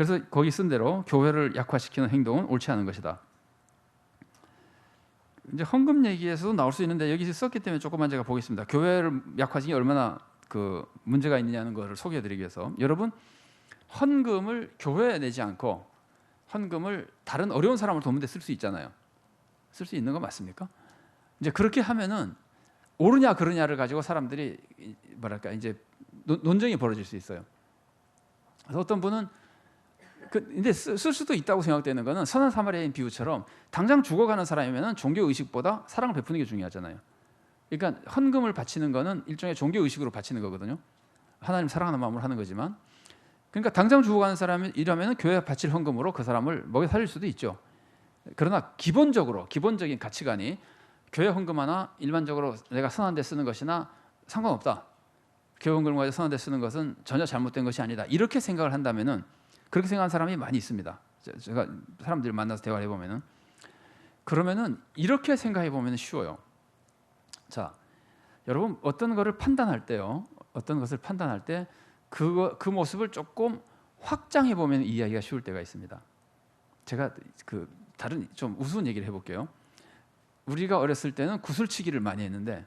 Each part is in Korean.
그래서 거기 쓴 대로 교회를 약화시키는 행동은 옳지 않은 것이다. 이제 헌금 얘기에서도 나올 수 있는데 여기 썼기 때문에 조금만 제가 보겠습니다. 교회를 약화시키기 얼마나 그 문제가 있느냐는 것을 소개해드리기 위해서 여러분 헌금을 교회에 내지 않고 헌금을 다른 어려운 사람을 돕는 데 쓸 수 있잖아요. 쓸 수 있는 거 맞습니까? 이제 그렇게 하면은 옳으냐 그르냐를 가지고 사람들이 뭐랄까 이제 논쟁이 벌어질 수 있어요. 그래서 어떤 분은 그 근데 쓸 수도 있다고 생각되는 거는 선한 사마리아인 비유처럼 당장 죽어가는 사람이면은 종교 의식보다 사랑을 베푸는 게 중요하잖아요. 그러니까 헌금을 바치는 거는 일종의 종교 의식으로 바치는 거거든요. 하나님 사랑하는 마음으로 하는 거지만 그러니까 당장 죽어가는 사람이라면 교회 바칠 헌금으로 그 사람을 먹여 살릴 수도 있죠. 그러나 기본적으로 기본적인 가치관이 교회 헌금 하나 일반적으로 내가 선한 데 쓰는 것이나 상관없다. 교회 헌금과 선한 데 쓰는 것은 전혀 잘못된 것이 아니다. 이렇게 생각을 한다면은 그렇게 생각하는 사람이 많이 있습니다. 제가 사람들 만나서 대화를 해보면은 그러면은 이렇게 생각해 보면 쉬워요. 자, 여러분 어떤 것을 판단할 때요, 어떤 것을 판단할 때 그거 그 모습을 조금 확장해 보면 이해하기가 쉬울 때가 있습니다. 제가 그 다른 좀 우스운 얘기를 해볼게요. 우리가 어렸을 때는 구슬치기를 많이 했는데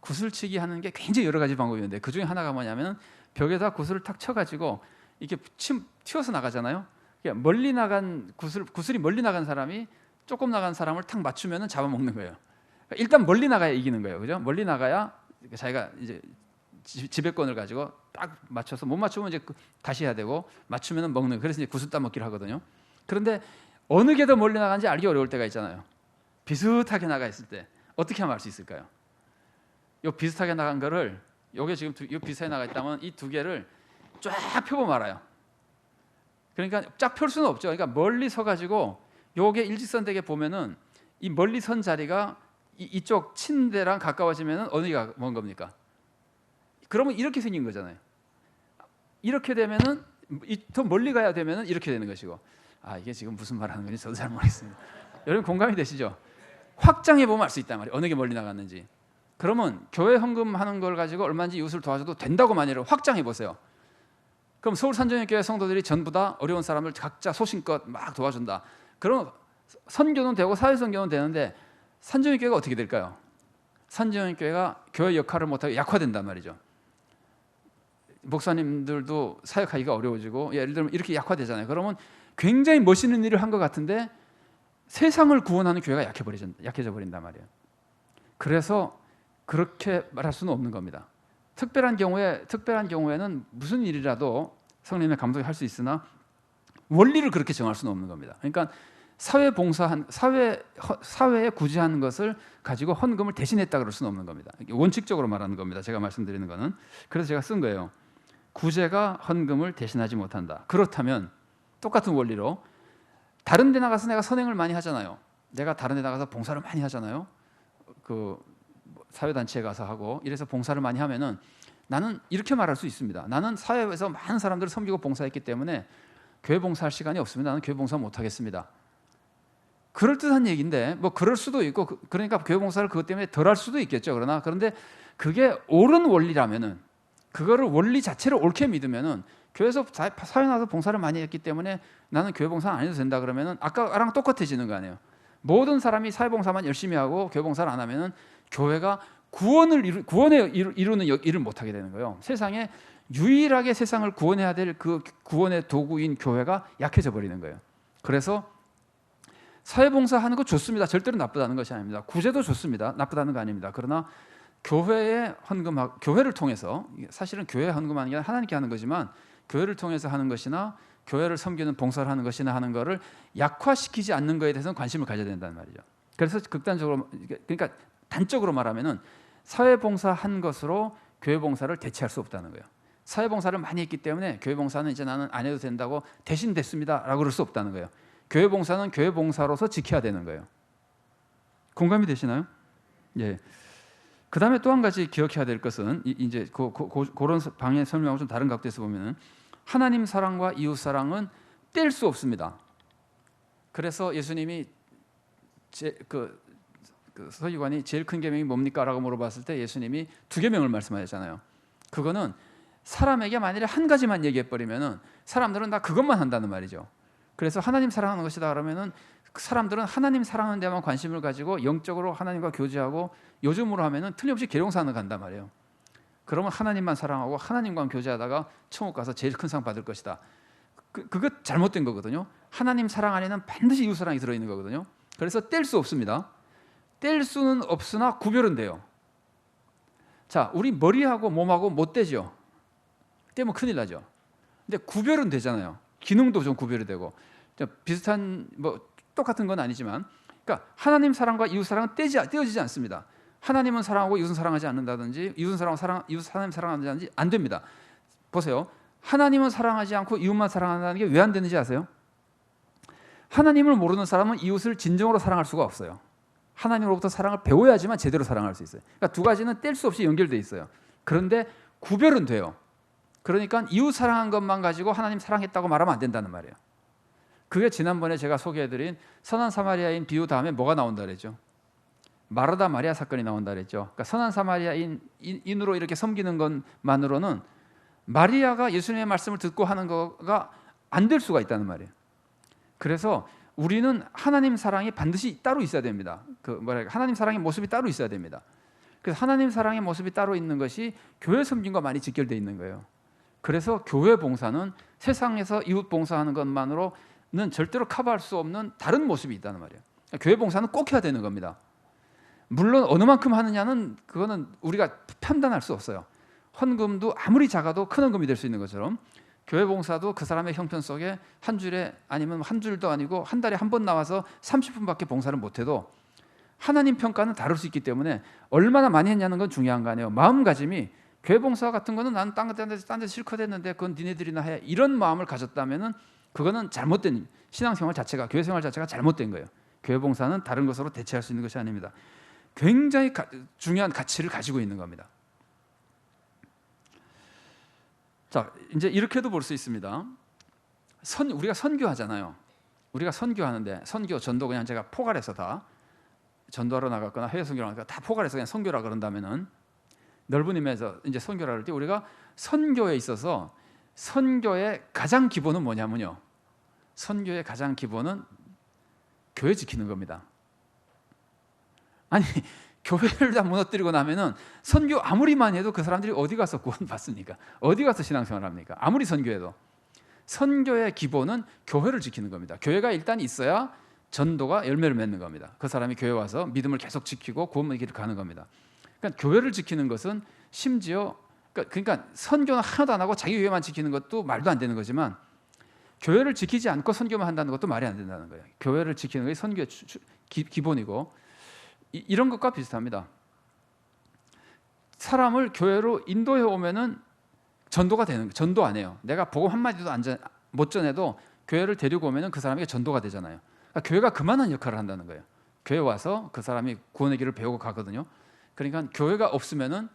구슬치기 하는 게 굉장히 여러 가지 방법이 있는데 그 중에 하나가 뭐냐면 벽에다 구슬을 탁 쳐가지고 이게 침 튀어서 나가잖아요. 멀리 나간 구슬 구슬이 멀리 나간 사람이 조금 나간 사람을 탁 맞추면은 잡아먹는 거예요. 그러니까 일단 멀리 나가야 이기는 거예요. 그죠? 멀리 나가야 자기가 이제 지배권을 가지고 딱 맞춰서 못 맞추면 이제 그 다시 해야 되고 맞추면은 먹는. 그래서 이제 구슬 따먹기를 하거든요. 그런데 어느 게 더 멀리 나간지 알기 어려울 때가 있잖아요. 비슷하게 나가 있을 때 어떻게 하면 알 수 있을까요? 요 비슷하게 나간 거를 요게 지금 두, 요 비슷하게 나가 있다면 이 두 개를 쫙 펴고 말아요. 그러니까 쫙 펼 수는 없죠. 그러니까 멀리 서 가지고 요게 일직선되게 보면은 이 멀리 선 자리가 이, 쪽 친데랑 가까워지면은 어디가 먼 겁니까? 그러면 이렇게 생긴 거잖아요. 이렇게 되면은 더 멀리 가야 되면은 이렇게 되는 것이고. 아 이게 지금 무슨 말하는 건지 저도 잘 모르겠습니다. 여러분 공감이 되시죠? 확장해 보면 알 수 있단 말이에요. 어느 게 멀리 나갔는지. 그러면 교회 헌금하는 걸 가지고 얼마인지 이웃을 도와줘도 된다고 만일을 확장해 보세요. 그럼 서울 산정교회 성도들이 전부 다 어려운 사람을 각자 소신껏 막 도와준다. 그럼 선교는 되고 사회 선교는 되는데 산정교회가 어떻게 될까요? 산정교회가 교회 역할을 못하고 약화된단 말이죠. 목사님들도 사역하기가 어려워지고 예를 들면 이렇게 약화되잖아요. 그러면 굉장히 멋있는 일을 한 것 같은데 세상을 구원하는 교회가 약해버리죠, 약해져 버린단 말이에요. 그래서 그렇게 말할 수는 없는 겁니다. 특별한 경우에 특별한 경우에는 무슨 일이라도 성령의 감독이 할 수 있으나 원리를 그렇게 정할 수는 없는 겁니다. 그러니까 사회 봉사한 사회 사회에 구제하는 것을 가지고 헌금을 대신했다 그럴 수는 없는 겁니다. 원칙적으로 말하는 겁니다. 제가 말씀드리는 거는 그래서 제가 쓴 거예요. 구제가 헌금을 대신하지 못한다. 그렇다면 똑같은 원리로 다른 데 나가서 내가 선행을 많이 하잖아요. 내가 다른 데 나가서 봉사를 많이 하잖아요. 그 사회 단체에 가서 하고 이래서 봉사를 많이 하면은 나는 이렇게 말할 수 있습니다. 나는 사회에서 많은 사람들을 섬기고 봉사했기 때문에 교회 봉사할 시간이 없으면 나는 교회 봉사 못 하겠습니다. 그럴 듯한 얘기인데 뭐 그럴 수도 있고 그, 그러니까 교회 봉사를 그것 때문에 덜 할 수도 있겠죠. 그러나 그런데 그게 옳은 원리라면은 그거를 원리 자체를 옳게 믿으면은 교회에서 사회 나서 봉사를 많이 했기 때문에 나는 교회 봉사 안 해도 된다 그러면은 아까랑 똑같아지는 거 아니에요. 모든 사람이 사회 봉사만 열심히 하고 교회 봉사를 안 하면은 교회가 구원을 이루, 구원에 이루는 일을 못 하게 되는 거예요. 세상에 유일하게 세상을 구원해야 될 그 구원의 도구인 교회가 약해져 버리는 거예요. 그래서 사회 봉사 하는 거 좋습니다. 절대로 나쁘다는 것이 아닙니다. 구제도 좋습니다. 나쁘다는 거 아닙니다. 그러나 교회의 헌금 교회를 통해서 사실은 교회 헌금하는 게 하나님께 하는 거지만 교회를 통해서 하는 것이나 교회를 섬기는 봉사를 하는 것이나 하는 것을 약화시키지 않는 것에 대해서는 관심을 가져야 된다는 말이죠. 그래서 극단적으로 그러니까 단적으로 말하면은 사회 봉사 한 것으로 교회 봉사를 대체할 수 없다는 거예요. 사회 봉사를 많이 했기 때문에 교회 봉사는 이제 나는 안 해도 된다고 대신 됐습니다라고 그럴 수 없다는 거예요. 교회 봉사는 교회 봉사로서 지켜야 되는 거예요. 공감이 되시나요? 예. 그 다음에 또 한 가지 기억해야 될 것은 이제 그, 그, 그, 그런 방의 설명하고 좀 다른 각도에서 보면은 하나님 사랑과 이웃 사랑은 뗄 수 없습니다. 그래서 예수님이 제, 그, 그 서기관이 제일 큰 계명이 뭡니까라고 물어봤을 때 예수님이 두 계명을 말씀하셨잖아요. 그거는 사람에게 만일에 한 가지만 얘기해 버리면은 사람들은 다 그것만 한다는 말이죠. 그래서 하나님 사랑하는 것이다 그러면은 그 사람들은 하나님 사랑하는 데만 관심을 가지고 영적으로 하나님과 교제하고 요즘으로 하면은 틀림없이 계룡산을 간단 말이에요. 그러면 하나님만 사랑하고 하나님과 교제하다가 천국 가서 제일 큰 상 받을 것이다. 그, 그것 잘못된 거거든요. 하나님 사랑 안에는 반드시 이웃 사랑이 들어 있는 거거든요. 그래서 뗄 수 없습니다. 뗄 수는 없으나 구별은 돼요. 자, 우리 머리하고 몸하고 못 떼죠. 떼면 큰일 나죠. 근데 구별은 되잖아요. 기능도 좀 구별이 되고 비슷한 뭐 똑같은 건 아니지만, 그러니까 하나님 사랑과 이웃 사랑은 떼지 떼어지지 않습니다. 하나님은 사랑하고 이웃은 사랑하지 않는다든지 이웃은 사랑 사랑 이웃 하나님 사랑하는지 안 됩니다. 보세요. 하나님은 사랑하지 않고 이웃만 사랑한다는 게 왜 안 되는지 아세요? 하나님을 모르는 사람은 이웃을 진정으로 사랑할 수가 없어요. 하나님으로부터 사랑을 배워야지만 제대로 사랑할 수 있어요. 그러니까 두 가지는 뗄 수 없이 연결돼 있어요. 그런데 구별은 돼요. 그러니까 이웃 사랑한 것만 가지고 하나님 사랑했다고 말하면 안 된다는 말이에요. 그게 지난번에 제가 소개해드린 선한 사마리아인 비유 다음에 뭐가 나온다 그랬죠? 마르다 마리아 사건이 나온다 그랬죠. 그러니까 선한 사마리아인으로 이렇게 섬기는 것만으로는 마리아가 예수님의 말씀을 듣고 하는 거가 안 될 수가 있다는 말이에요. 그래서 우리는 하나님 사랑이 반드시 따로 있어야 됩니다. 그 뭐랄까 하나님 사랑의 모습이 따로 있어야 됩니다. 그래서 하나님 사랑의 모습이 따로 있는 것이 교회 섬김과 많이 직결되어 있는 거예요. 그래서 교회 봉사는 세상에서 이웃 봉사하는 것만으로는 절대로 커버할 수 없는 다른 모습이 있다는 말이에요. 교회 봉사는 꼭 해야 되는 겁니다. 물론 어느 만큼 하느냐는 그거는 우리가 판단할 수 없어요. 헌금도 아무리 작아도 큰 헌금이 될 수 있는 것처럼 교회 봉사도 그 사람의 형편 속에 한 줄에 아니면 한 줄도 아니고 한 달에 한 번 나와서 30분밖에 봉사를 못해도 하나님 평가는 다를 수 있기 때문에 얼마나 많이 했냐는 건 중요한 거 아니에요. 마음가짐이 교회 봉사 같은 거는 나는 딴 데서 딴 데서 실컷 했는데 그건 니네들이나 해 이런 마음을 가졌다면은 그거는 잘못된 신앙생활 자체가 교회 생활 자체가 잘못된 거예요. 교회 봉사는 다른 것으로 대체할 수 있는 것이 아닙니다. 굉장히 가, 중요한 가치를 가지고 있는 겁니다. 자, 이제 이렇게도 볼 수 있습니다. 선 우리가 선교하잖아요. 우리가 선교하는데 선교 전도 그냥 제가 포괄해서 다 전도하러 나갔거나 해외 선교를 나갔거나 다 포괄해서 그냥 선교라 그런다면은 넓은 의미에서 이제 선교라 할때 우리가 선교에 있어서 선교의 가장 기본은 뭐냐면요. 선교의 가장 기본은 교회 지키는 겁니다. 아니 교회를 다 무너뜨리고 나면은 선교 아무리 많이 해도 그 사람들이 어디 가서 구원 받습니까? 어디 가서 신앙생활 합니까? 아무리 선교해도 선교의 기본은 교회를 지키는 겁니다. 교회가 일단 있어야 전도가 열매를 맺는 겁니다. 그 사람이 교회 와서 믿음을 계속 지키고 구원의 길을 가는 겁니다. 그러니까 교회를 지키는 것은 심지어 그러니까, 그러니까 선교는 하나도 안 하고 자기 교회만 지키는 것도 말도 안 되는 거지만 교회를 지키지 않고 선교만 한다는 것도 말이 안 된다는 거예요. 교회를 지키는 것이 선교의 기본이고 이, 런 것과 비슷합니다. 사람을 교회로 인도해 오면은 전도가 되는 전도 안 해요. 내가 복음 한 마디도 안 전, 못 전해도 교회를 데리고 오면은 그 사람에게 전도가 되잖아요. 그러니까 교회가 그만한 역할을 한다는 거예요. 교회 와서 그 사람이 구원의 길을 배우고 가거든요. 그러니까 교회가 없으면은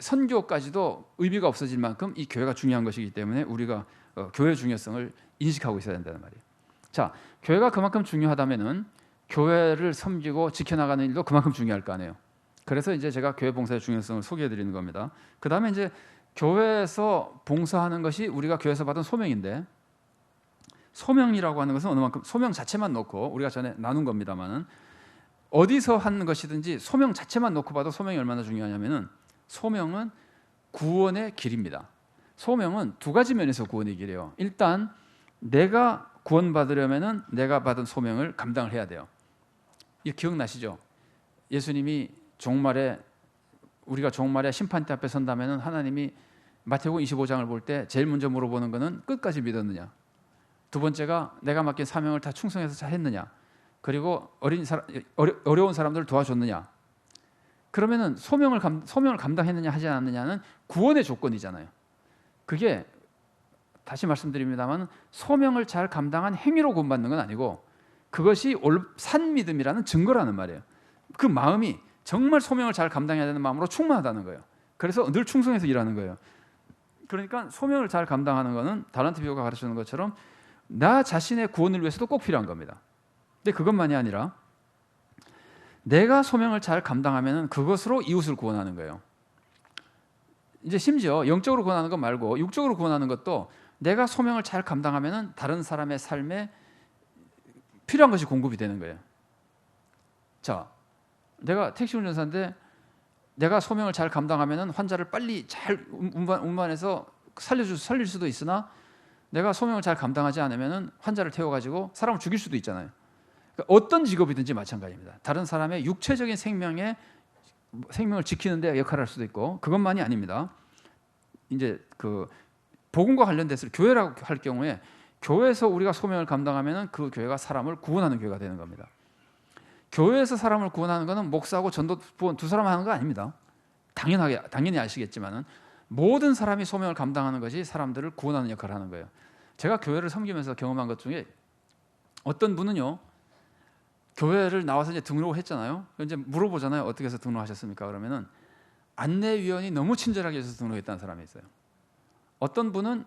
선교까지도 의미가 없어질 만큼 이 교회가 중요한 것이기 때문에 우리가 어, 교회 중요성을 인식하고 있어야 된다는 말이에요. 자, 교회가 그만큼 중요하다면은 교회를 섬기고 지켜나가는 일도 그만큼 중요할 거 아니에요. 그래서 이제 제가 교회 봉사의 중요성을 소개해 드리는 겁니다. 그 다음에 이제 교회에서 봉사하는 것이 우리가 교회에서 받은 소명인데 소명이라고 하는 것은 어느 만큼 소명 자체만 놓고 우리가 전에 나눈 겁니다만은 어디서 하는 것이든지 소명 자체만 놓고 봐도 소명이 얼마나 중요하냐면은 소명은 구원의 길입니다. 소명은 두 가지 면에서 구원의 길이에요. 일단 내가 구원받으려면은 내가 받은 소명을 감당을 해야 돼요. 이 기억나시죠? 예수님이 종말에 우리가 종말에 심판대 앞에 선다면은 하나님이 마태복음 25장을 볼 때 제일 먼저 물어보는 것은 끝까지 믿었느냐. 두 번째가 내가 맡긴 사명을 다 충성해서 잘 했느냐. 그리고 어린 사람, 어려, 운 사람들을 도와줬느냐. 그러면은 소명을 감, 소명을 감당했느냐 하지 않느냐는 구원의 조건이잖아요. 그게 다시 말씀드립니다만 소명을 잘 감당한 행위로 구원받는 건 아니고 그것이 산 믿음이라는 증거라는 말이에요. 그 마음이 정말 소명을 잘 감당해야 되는 마음으로 충만하다는 거예요. 그래서 늘 충성해서 일하는 거예요. 그러니까 소명을 잘 감당하는 것은 다란트 비유가 가르치는 것처럼 나 자신의 구원을 위해서도 꼭 필요한 겁니다. 근데 그것만이 아니라 내가 소명을 잘 감당하면 그것으로 이웃을 구원하는 거예요. 이제 심지어 영적으로 구원하는 것 말고 육적으로 구원하는 것도 내가 소명을 잘 감당하면은 다른 사람의 삶에 필요한 것이 공급이 되는 거예요. 자, 내가 택시 운전사인데 내가 소명을 잘 감당하면은 환자를 빨리 잘 운반, 운반해서 살려줄 살릴 수도 있으나 내가 소명을 잘 감당하지 않으면은 환자를 태워가지고 사람을 죽일 수도 있잖아요. 그러니까 어떤 직업이든지 마찬가지입니다. 다른 사람의 육체적인 생명에 생명을 지키는데 역할을 할 수도 있고 그것만이 아닙니다. 이제 그 복음과 관련돼서 교회라고 할 경우에 교회에서 우리가 소명을 감당하면은 그 교회가 사람을 구원하는 교회가 되는 겁니다. 교회에서 사람을 구원하는 것은 목사하고 전도 부원 두 사람 하는 거 아닙니다. 당연하게 당연히 아시겠지만은 모든 사람이 소명을 감당하는 것이 사람들을 구원하는 역할을 하는 거예요. 제가 교회를 섬기면서 경험한 것 중에 어떤 분은요 교회를 나와서 이제 등록을 했잖아요. 이제 물어보잖아요. 어떻게 해서 등록하셨습니까? 그러면은 안내위원이 너무 친절하게 해서 등록했다는 사람이 있어요. 어떤 분은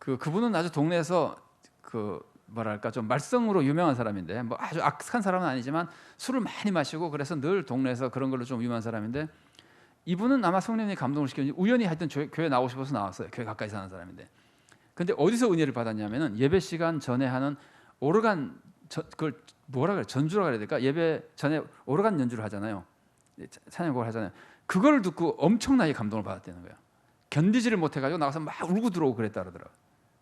그 그분은 아주 동네에서 그 뭐랄까 좀 말썽으로 유명한 사람인데 뭐 아주 악한 사람은 아니지만 술을 많이 마시고 그래서 늘 동네에서 그런 걸로 좀 유명한 사람인데 이분은 아마 성령님이 감동을 시켰는지 우연히 하여튼 조- 교회 나오고 싶어서 나왔어요. 교회 가까이 사는 사람인데. 근데 어디서 은혜를 받았냐면은 예배 시간 전에 하는 오르간 저, 그걸 뭐라 그래 전주라 그래야 될까? 예배 전에 오르간 연주를 하잖아요. 차- 찬양곡을 하잖아요. 그걸 듣고 엄청나게 감동을 받았다는 거예요. 견디지를 못해가지고 나가서 막 울고 들어오고 그랬다 그러더라고.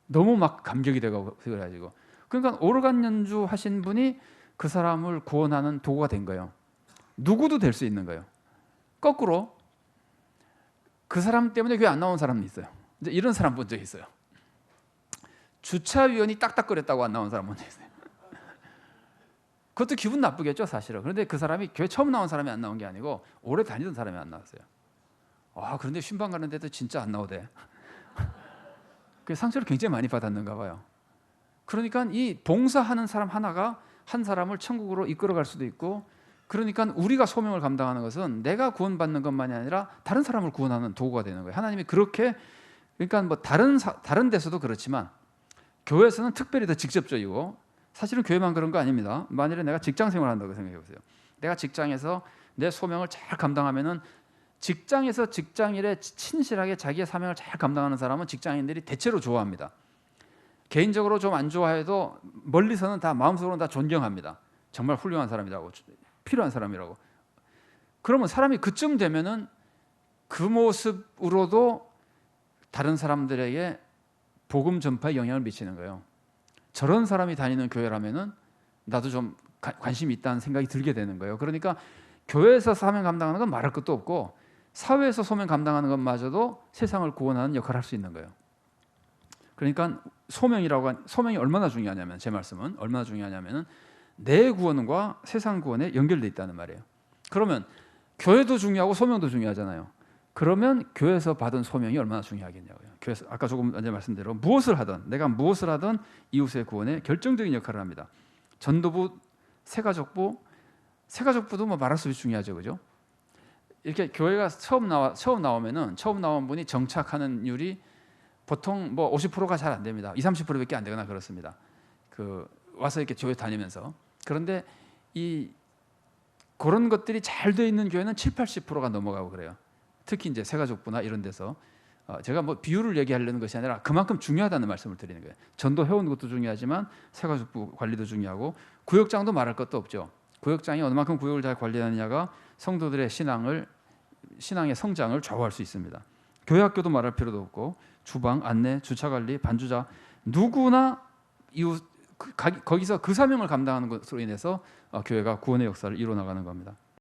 너무 막 감격이 되고 그래가지고. 그러니까 오르간 연주 하신 분이 그 사람을 구원하는 도구가 된 거예요. 누구도 될 수 있는 거예요. 거꾸로 그 사람 때문에 교회 안 나온 사람이 있어요. 이제 이런 사람 본 적 있어요. 주차위원이 딱딱거렸다고 안 나온 사람 본 적 있어요. 그것도 기분 나쁘겠죠, 사실은. 그런데 그 사람이 교회 처음 나온 사람이 안 나온 게 아니고 오래 다니던 사람이 안 나왔어요. 아, 그런데 쉰방 가는데도 진짜 안 나오대. 그 상처를 굉장히 많이 받았는가 봐요. 그러니까 이 봉사하는 사람 하나가 한 사람을 천국으로 이끌어갈 수도 있고 그러니까 우리가 소명을 감당하는 것은 내가 구원받는 것만이 아니라 다른 사람을 구원하는 도구가 되는 거예요. 하나님이 그렇게 그러니까 뭐 다른 사, 다른 데서도 그렇지만 교회에서는 특별히 더 직접적이고 사실은 교회만 그런 거 아닙니다. 만일에 내가 직장 생활을 한다고 생각해 보세요. 내가 직장에서 내 소명을 잘 감당하면은 직장에서 직장일에 친실하게 자기의 사명을 잘 감당하는 사람은 직장인들이 대체로 좋아합니다. 개인적으로 좀 안 좋아해도 멀리서는 다 마음속으로는 다 존경합니다. 정말 훌륭한 사람이라고 필요한 사람이라고. 그러면 사람이 그쯤 되면은 그 모습으로도 다른 사람들에게 복음 전파에 영향을 미치는 거예요. 저런 사람이 다니는 교회라면은 나도 좀 가- 관심이 있다는 생각이 들게 되는 거예요. 그러니까 교회에서 사명 감당하는 건 말할 것도 없고 사회에서 소명 감당하는 것마저도 세상을 구원하는 역할을 할 수 있는 거예요. 그러니까 소명이라고 한, 소명이 얼마나 중요하냐면 제 말씀은 얼마나 중요하냐면은 내 구원과 세상 구원에 연결돼 있다는 말이에요. 그러면 교회도 중요하고 소명도 중요하잖아요. 그러면 교회에서 받은 소명이 얼마나 중요하겠냐고요. 교회에서 아까 조금 전에 말씀대로 무엇을 하든 내가 무엇을 하든 이웃의 구원에 결정적인 역할을 합니다. 전도부, 새가족부, 새가족부도 뭐 말할 수 없이 중요하죠, 그죠? 이렇게 교회가 처음 나와 처음 나오면은 처음 나온 분이 정착하는 율이 보통 뭐 50%가 잘 안 됩니다. 2, 30%밖에 안 되거나 그렇습니다. 그 와서 이렇게 교회 다니면서 그런데 이 그런 것들이 잘 돼 있는 교회는 7, 80%가 넘어가고 그래요. 특히 이제 새가족부나 이런 데서 어, 제가 뭐 비율을 얘기하려는 것이 아니라 그만큼 중요하다는 말씀을 드리는 거예요. 전도 해온 것도 중요하지만 새가족부 관리도 중요하고 구역장도 말할 것도 없죠. 구역장이 얼마큼 구역을 잘 관리하느냐가 성도들의 신앙을 신앙의 성장을 좌우할 수 있습니다. 교회 학교도 말할 필요도 없고 주방, 안내, 주차 관리, 반주자 누구나 이웃 그- 가- 거기서 그 사명을 감당하는 것으로 인해서 어, 교회가 구원의 역사를 이루어 나가는 겁니다.